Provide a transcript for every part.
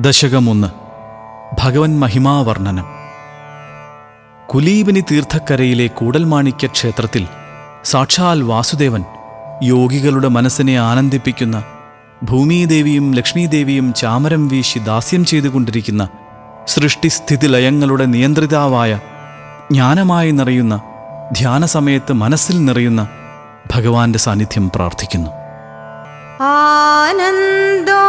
ദശകമൊന്ന്. ഭഗവൻ മഹിമാവർണനം. കുലീബിനി തീർത്ഥക്കരയിലെ കൂടൽമാണിക്യ ക്ഷേത്രത്തിൽ സാക്ഷാൽ വാസുദേവൻ യോഗികളുടെ മനസ്സിനെ ആനന്ദിപ്പിക്കുന്ന ഭൂമിദേവിയും ലക്ഷ്മീദേവിയും ചാമരം വീശി ദാസ്യം ചെയ്തുകൊണ്ടിരിക്കുന്ന സൃഷ്ടിസ്ഥിതി ലയങ്ങളുടെ നിയന്ത്രിതാവായ ജ്ഞാനമായി നിറയുന്ന ധ്യാനസമയത്ത് മനസ്സിൽ നിറയുന്ന ഭഗവാന്റെ സാന്നിധ്യം പ്രാർത്ഥിക്കുന്നു. ആനന്ദോ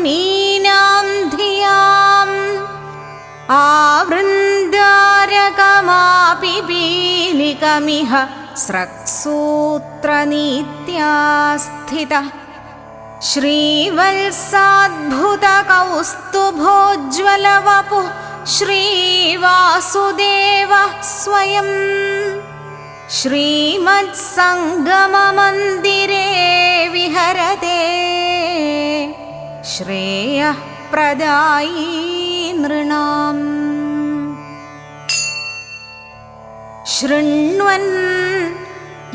मुनीनां धियाम् आवृन्दारकमापि पीलिकमिह स्रक्सूत्रनीत्या स्थितः श्रीवत्साद्भुतकौस्तुभोज्ज्वलवपुः श्रीवासुदेवः स्वयम् श्रीमत्सङ्गममन्दिरे विहरते ശ്രേയഃ പ്രദായി നൃണാം. ശൃണ്വൻ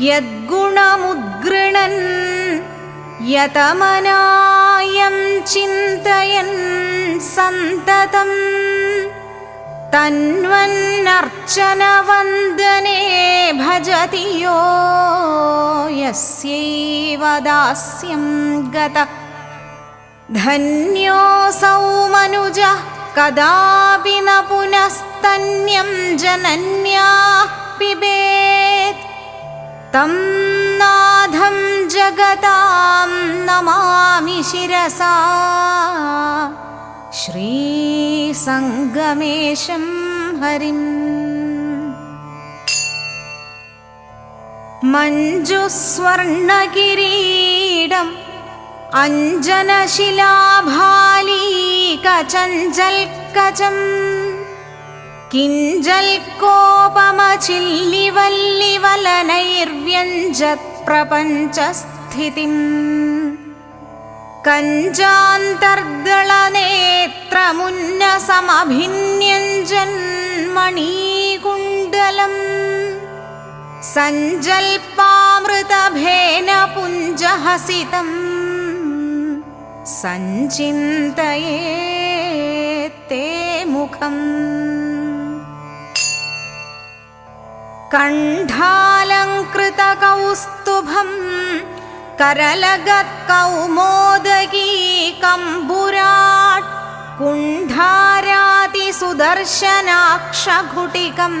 യദ്ഗുണമുദ്ഗൃണൻ യതമനായം ചിന്തയൻ സന്തതം. തന്വന്നർച്ചനവന്ദനേ വന്ദനേ ഭജതിയോ യസ്യൈവ ദാസ്യം ഗതഃ धन्योऽसौ मनुजः कदापि न पुनस्तन्यं जनन्याः पिबेत् तं नाथं जगतां नमामि शिरसा। श्रीसङ्गमेशं हरिम्। मञ्जुस्वर्णकिरीडम् अञ्जनशिलाभालीकचञ्चल्कचम् किञ्जल्कोपमचिल्लिवल्लिवलनैर्व्यञ्जत्प्रपञ्चस्थितिम् कञ्जान्तर्दळनेत्रमुन्नसमभिन्यञ्जन्मणीकुण्डलम् सञ्जल्पामृतभेन पुञ्जहसितम् सञ्चिन्तये ते मुखम्। कण्ठालङ्कृतकौस्तुभम् करलगत्कौमोदगी कम्बुराट् कुण्ठारातिसुदर्शनाक्षघुटिकम्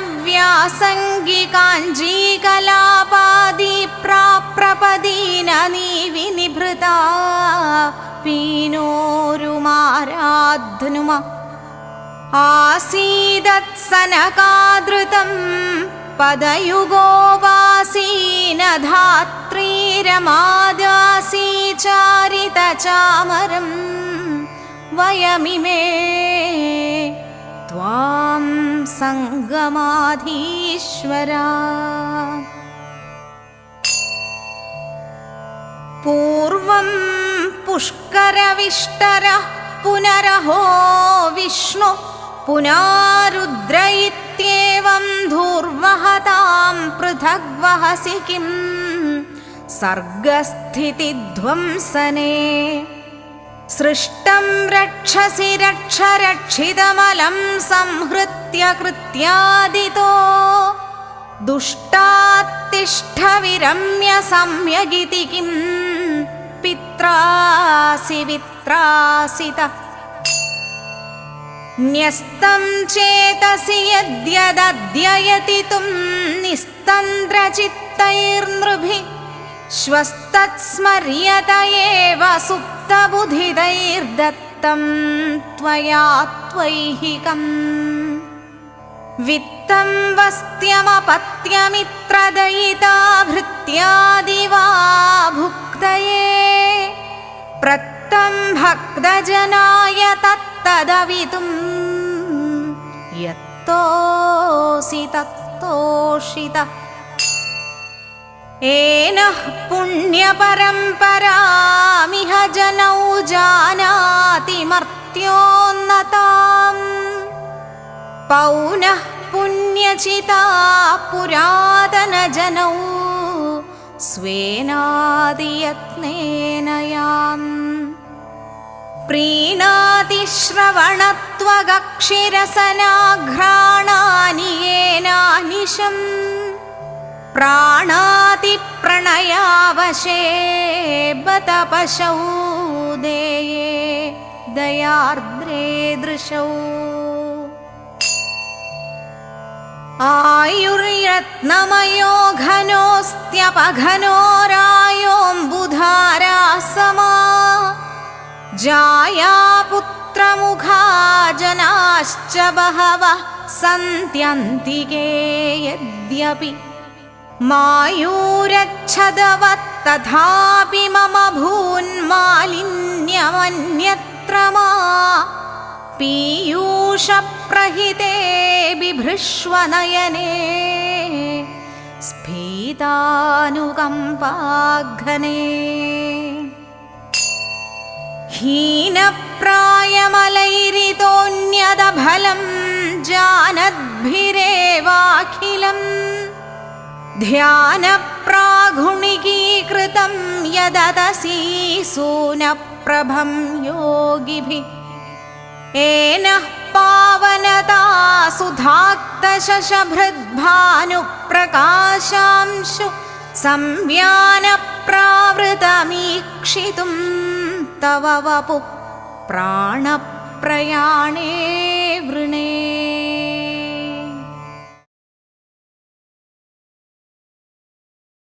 गाढनिवीतपीतवसनव्यासङ्गिकाञ्जीकलापादिप्राप्रपदीननीविनिभृता पीनोरुमाराध्नुम आसीदत्सनकादृतं पदयुगोवासीनधात्रीरमादासी चारितचामरम् वयमिमे त्वां सङ्गमाधीश्वरा पूर्वं पुष्करविष्टरः पुनरहो विष्णु पुनारुद्र इत्येवं धूर्वहतां पृथग्वहसि किं सर्गस्थितिध्वंसने। सृष्टं रक्षसि रक्ष रक्षितमलं संहृत्य कृत्यादितो दुष्टात्तिष्ठविरम्य सम्यगिति किं पित्रासि वित्रासितः न्यस्तं चेतसि यद्यदध्ययति तुं निस्तन्द्रचित्तैर्नृभिः श्वस्तत्स्मर्यत एव सुप्तबुधिदैर्दत्तं त्वया त्वैहिकम् वित्तं वस्त्यमपत्यमित्र भृत्यादिवा भुक्तये प्रत्तं भक्तजनाय तत्तदवितुं यत्तोऽसि तोषितः एनः पुण्यपरम्परामिह जनौ जानाति मर्त्योन्नताम् पौनः पुण्यचिता पुरातनजनौ स्वेनादियत्नेन याम् प्रीणाति श्रवणत्वगक्षिरसनाघ्राणानि येनानिशम् प्राणाति प्रणयावशे बत पशौ देये दयार्द्रे दृशौ आयुर्यत्नमयो घनोऽस्त्यपघनो रायोऽम्बुधारा समा। जाया पुत्रमुखा जनाश्च बहवः सन्त्यन्तिके यद्यपि। मायूरच्छदवत्तथापि मम भून्मालिन्यमन्यत्र मा पीयूषप्रहिते बिभृष्वनयने स्फीतानुकम्पाघ्ने हीनप्रायमलैरितोऽन्यदफलं जानद्भिरेवाखिलम् ध्यानप्राघुणिकीकृतं यदतसी सूनप्रभं योगिभिः। येनः पावनता सुधाक्तशशभृद्भानुप्रकाशांशु संव्यानप्रावृतमीक्षितुं तव वपु प्राणप्रयाणे वृणे